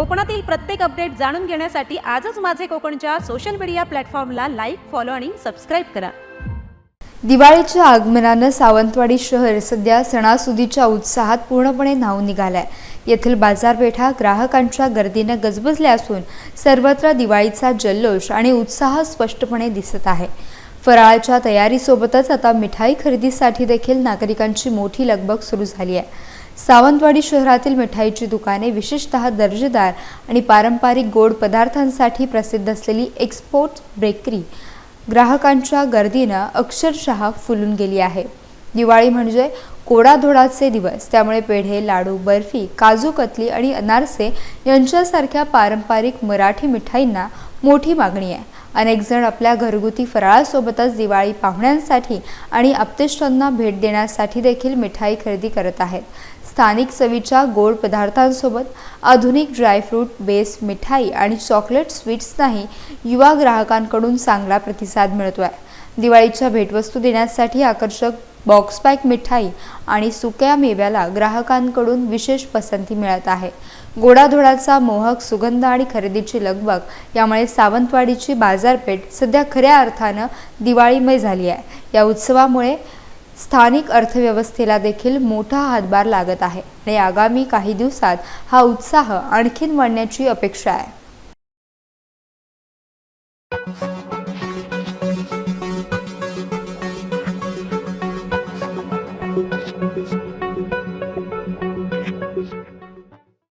कोकणातील प्रत्येक अपडेट जाणून घेण्यासाठी आजच माझे कोकणच्या सोशल मीडिया प्लॅटफॉर्मला लाईक फॉलो आणि सबस्क्राईब करा. दिवाळीच्या आगमनानं सावंतवाडी शहर सध्या सणासुदीच्या उत्साहात पूर्णपणे न्हावून निघालाय. येथील बाजारपेठा ग्राहकांच्या गर्दीनं गजबजल्या असून सर्वत्र दिवाळीचा जल्लोष आणि उत्साह स्पष्टपणे दिसत आहे. फराळाच्या तयारीसोबतच आता मिठाई खरेदीसाठी देखील नागरिकांची मोठी लगबग सुरू झाली आहे. सावंतवाडी शहरातील मिठाईची दुकाने विशेषतः दर्जेदार आणि पारंपरिक गोड पदार्थांसाठी प्रसिद्ध असलेली एक्सपोर्ट बेकरी ग्राहकांच्या गर्दीनं अक्षरशः फुलून गेली आहे. दिवाळी म्हणजे कोडाधोडाचे दिवस. त्यामुळे पेढे लाडू बर्फी काजू कतली आणि अनारसे यांच्यासारख्या पारंपरिक मराठी मिठाईंना मोठी मागणी आहे. अनेक जण आपल्या घरगुती फराळासोबतच दिवाळी पाहुण्यांसाठी आणि आप्तेष्टांना भेट देण्यासाठी देखील मिठाई खरेदी करत आहेत. स्थानिक चवीच्या गोड पदार्थांसोबत आधुनिक ड्रायफ्रूट बेस मिठाई आणि चॉकलेट स्वीट्सनाही युवा ग्राहकांकडून चांगला प्रतिसाद मिळतो आहे दिवाळीच्या भेटवस्तू देण्यासाठी आकर्षक बॉक्सपॅक मिठाई आणि सुक्या मेव्याला ग्राहकांकडून विशेष पसंती मिळत आहे. गोडाधोडाचा मोहक सुगंध आणि खरेदीची लगबग यामुळे सावंतवाडीची बाजारपेठ सध्या खऱ्या अर्थानं दिवाळीमय झाली आहे. या उत्सवामुळे स्थानिक अर्थव्यवस्थेला देखील मोठा हातभार लागत आहे आणि आगामी काही दिवसात हा उत्साह आणखीन वाढण्याची अपेक्षा आहे.